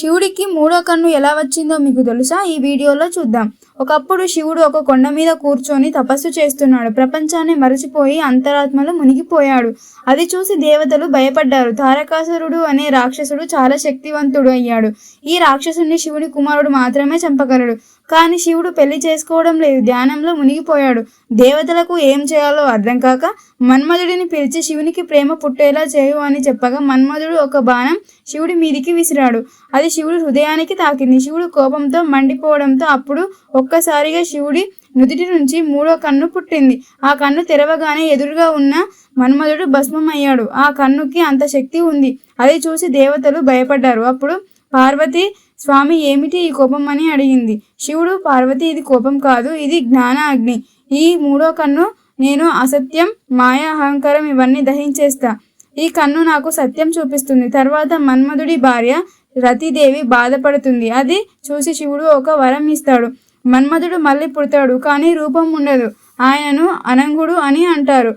శివుడికి మూడో కన్ను ఎలా వచ్చిందో మీకు తెలుసా? ఈ వీడియోలో చూద్దాం. ఒకప్పుడు శివుడు ఒక కొండ మీద కూర్చొని తపస్సు చేస్తున్నాడు. ప్రపంచాన్ని మరచిపోయి అంతరాత్మలో మునిగిపోయాడు. అది చూసి దేవతలు భయపడ్డారు. తారకాసురుడు అనే రాక్షసుడు చాలా శక్తివంతుడు అయ్యాడు. ఈ రాక్షసుని శివుని కుమారుడు మాత్రమే చంపగలడు. కానీ శివుడు పెళ్ళి చేసుకోవడం లేదు. ధ్యానంలో మునిగిపోయాడు. దేవతలకు ఏం చేయాలో అర్థం కాక మన్మధుడిని పిలిచి శివునికి ప్రేమ పుట్టేలా చేయు అని చెప్పగా మన్మధుడు ఒక బాణం శివుడి మీదికి విసిరాడు. అది శివుడు హృదయానికి తాకింది. శివుడు కోపంతో మండిపోవడంతో అప్పుడు ఒక ఒక్కసారిగా శివుడి నుదిటి నుంచి మూడో కన్ను పుట్టింది. ఆ కన్ను తెరవగానే ఎదురుగా ఉన్న మన్మధుడు భస్మమయ్యాడు. ఆ కన్నుకి అంత శక్తి ఉంది. అది చూసి దేవతలు భయపడ్డారు. అప్పుడు పార్వతి స్వామి ఏమిటి ఈ కోపం? అని అడిగింది. శివుడు పార్వతి ఇది కోపం కాదు ఇది జ్ఞాన అగ్ని ఈ మూడో కన్ను నేను అసత్యం మాయ అహంకారం ఇవన్నీ దహించేస్తా. ఈ కన్ను నాకు సత్యం చూపిస్తుంది. తర్వాత మన్మధుడి భార్య రతిదేవి బాధపడుతుంది. అది చూసి శివుడు ఒక వరం ఇస్తాడు. మన్మధుడు మళ్ళీ పుడతాడు కానీ రూపం ఉండదు. ఆయనను అనంగుడు అని అంటారు.